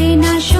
বাজে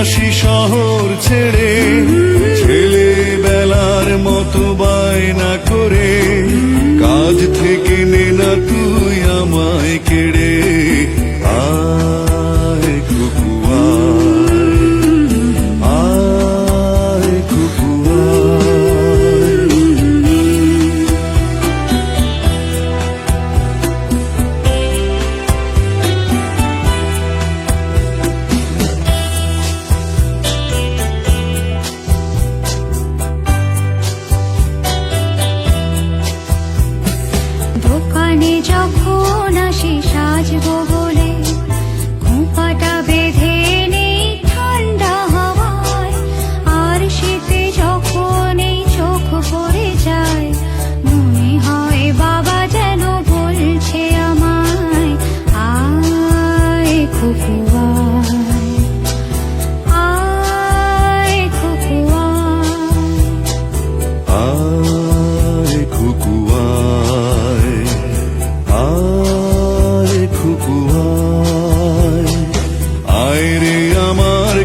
আসি শহর ছেড়ে যখন আসি সাজবো বলে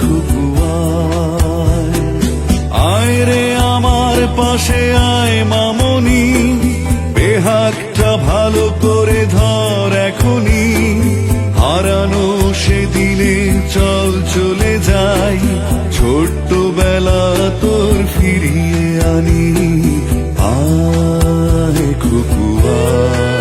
খুকুয়ায় আয় আমার পাশে আয় মামনি বেহাকটা ভালো করে ধর এখনি হারানো সেদিনে চল চলে যাই ছোট্ট বেলা ফিরিয়ে আনি। আয় খুকুয়ায়